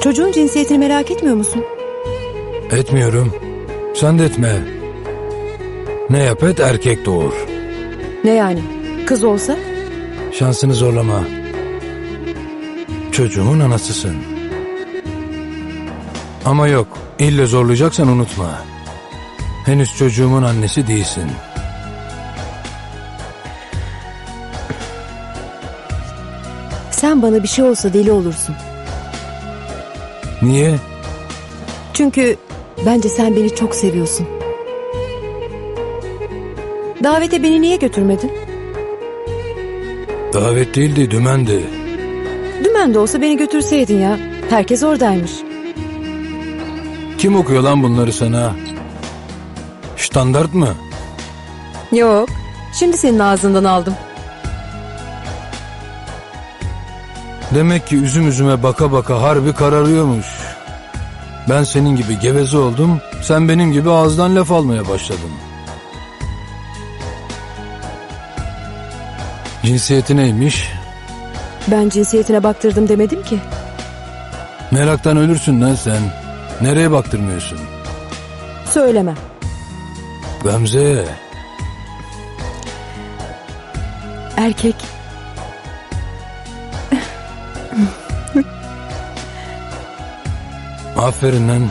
Çocuğun cinsiyetini merak etmiyor musun? Etmiyorum. Sen de etme. Ne yap et erkek doğur. Ne yani? Kız olsa? Şansını zorlama. Çocuğumun anasısın. Ama yok, ille zorlayacaksan unutma. Henüz çocuğumun annesi değilsin. Sen bana bir şey olsa deli olursun. Niye? Çünkü bence sen beni çok seviyorsun. Davete beni niye götürmedin? Davet değildi, dümendi. Dümen de olsa beni götürseydin ya. Herkes oradaymış. Kim okuyor lan bunları sana? Standart mı? Yok. Şimdi senin ağzından aldım. Demek ki üzüm üzüme baka baka harbi kararıyormuş. Ben senin gibi geveze oldum, sen benim gibi ağızdan laf almaya başladın. Cinsiyeti neymiş? Ben cinsiyetine baktırdım demedim ki. Meraktan ölürsün lan sen. Nereye baktırmıyorsun? Söylemem. Gamze, Erkek. Aferin lan.